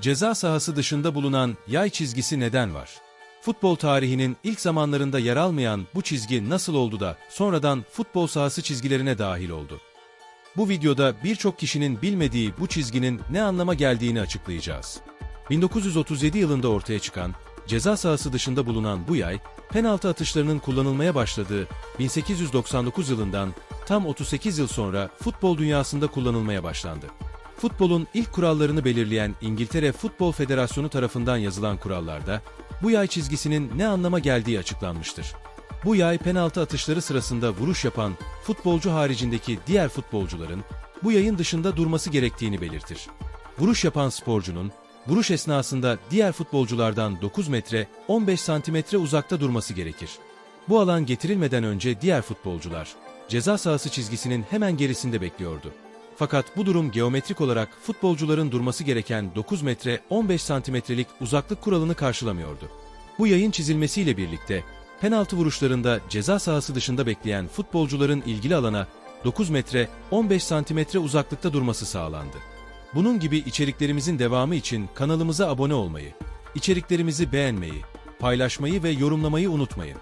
Ceza sahası dışında bulunan yay çizgisi neden var? Futbol tarihinin ilk zamanlarında yer almayan bu çizgi nasıl oldu da sonradan futbol sahası çizgilerine dahil oldu? Bu videoda birçok kişinin bilmediği bu çizginin ne anlama geldiğini açıklayacağız. 1937 yılında ortaya çıkan, ceza sahası dışında bulunan bu yay, penaltı atışlarının kullanılmaya başladığı 1899 yılından tam 38 yıl sonra futbol dünyasında kullanılmaya başlandı. Futbolun ilk kurallarını belirleyen İngiltere Futbol Federasyonu tarafından yazılan kurallarda, bu yay çizgisinin ne anlama geldiği açıklanmıştır. Bu yay penaltı atışları sırasında vuruş yapan futbolcu haricindeki diğer futbolcuların bu yayın dışında durması gerektiğini belirtir. Vuruş yapan sporcunun vuruş esnasında diğer futbolculardan 9 metre 15 santimetre uzakta durması gerekir. Bu alan getirilmeden önce diğer futbolcular ceza sahası çizgisinin hemen gerisinde bekliyordu. Fakat bu durum geometrik olarak futbolcuların durması gereken 9 metre 15 santimetrelik uzaklık kuralını karşılamıyordu. Bu yayın çizilmesiyle birlikte penaltı vuruşlarında ceza sahası dışında bekleyen futbolcuların ilgili alana 9 metre 15 santimetre uzaklıkta durması sağlandı. Bunun gibi içeriklerimizin devamı için kanalımıza abone olmayı, içeriklerimizi beğenmeyi, paylaşmayı ve yorumlamayı unutmayın.